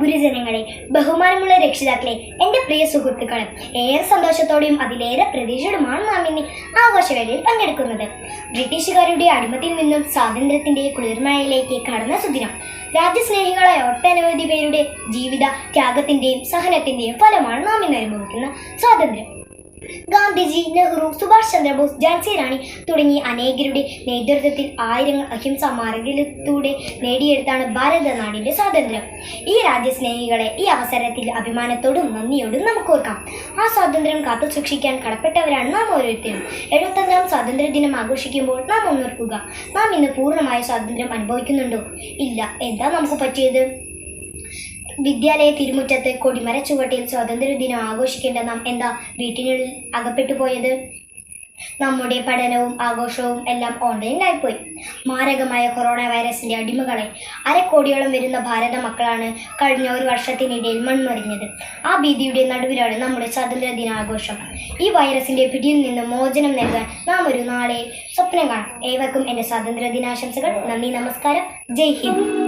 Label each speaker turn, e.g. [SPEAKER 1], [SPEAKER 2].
[SPEAKER 1] ഗുരുജനങ്ങളെ ബഹുമാനമുള്ള രക്ഷിതാക്കളെ എന്റെ പ്രിയ സുഹൃത്തുക്കളെ ഏറെ സന്തോഷത്തോടെയും അതിലേറെ പ്രതീക്ഷയോടുമാണ് നാം ഇന്ന് ആഘോഷവേളയിൽ പങ്കെടുക്കുന്നത്. ബ്രിട്ടീഷുകാരുടെ അടിമത്തിൽ നിന്നും സ്വാതന്ത്ര്യത്തിന്റെ കുളിർമഴയിലേക്ക് കടന്ന സുദിനം രാജ്യസ്നേഹികളായ ഒട്ടനവധി പേരുടെ ജീവിത ത്യാഗത്തിന്റെയും സഹനത്തിന്റെയും ഫലമാണ് നാം ഇന്ന് അനുഭവിക്കുന്ന സ്വാതന്ത്ര്യം. ഗാന്ധിജി നെഹ്റു സുഭാഷ് ചന്ദ്രബോസ് ഝാൻസി റാണി തുടങ്ങി അനേകരുടെ നേതൃത്വത്തിൽ ആയിരങ്ങൾ അഹിംസാ മാർഗത്തിലൂടെ നേടിയെടുത്താണ് ഭാരതനാടിന്റെ സ്വാതന്ത്ര്യം. ഈ രാജ്യസ്നേഹികളെ ഈ അവസരത്തിൽ അഭിമാനത്തോടും നന്ദിയോടും നമുക്ക് ഓർക്കാം. ആ സ്വാതന്ത്ര്യം കാത്തു സൂക്ഷിക്കാൻ കടപ്പെട്ടവരാണ് നാം ഓരോരുത്തരും. എഴുപത്തഞ്ചാം സ്വാതന്ത്ര്യ ദിനം ആഘോഷിക്കുമ്പോൾ നാം ഒന്നോർക്കുക നാം ഇന്ന് പൂർണമായ സ്വാതന്ത്ര്യം അനുഭവിക്കുന്നുണ്ടോ? ഇല്ല. എന്താ നമുക്ക് പറ്റിയത്? വിദ്യാലയ തിരുമുറ്റത്ത് കൊടിമര ചുവട്ടിൽ സ്വാതന്ത്ര്യ ദിനം ആഘോഷിക്കേണ്ട നാം എന്താ വീട്ടിനുള്ളിൽ അകപ്പെട്ടു പോയത്? നമ്മുടെ പഠനവും ആഘോഷവും എല്ലാം ഓൺലൈനിലായിപ്പോയി മാരകമായ കൊറോണ വൈറസിന്റെ അടിമകളെ അരക്കോടിയോളം വരുന്ന ഭാരത മക്കളാണ് കഴിഞ്ഞ ഒരു വർഷത്തിനിടയിൽ മൺമറിഞ്ഞത്. ആ ഭീതിയുടെ നടുവിലാണ് നമ്മുടെ സ്വാതന്ത്ര്യ ദിനാഘോഷം. ഈ വൈറസിന്റെ പിടിയിൽ നിന്ന് മോചനം നൽകാൻ നാം ഒരു നാളെ സ്വപ്നം കാണാം. ഏവർക്കും എന്റെ സ്വാതന്ത്ര്യ ദിനാശംസകൾ. നന്ദി നമസ്കാരം. ജയ് ഹിന്ദ്.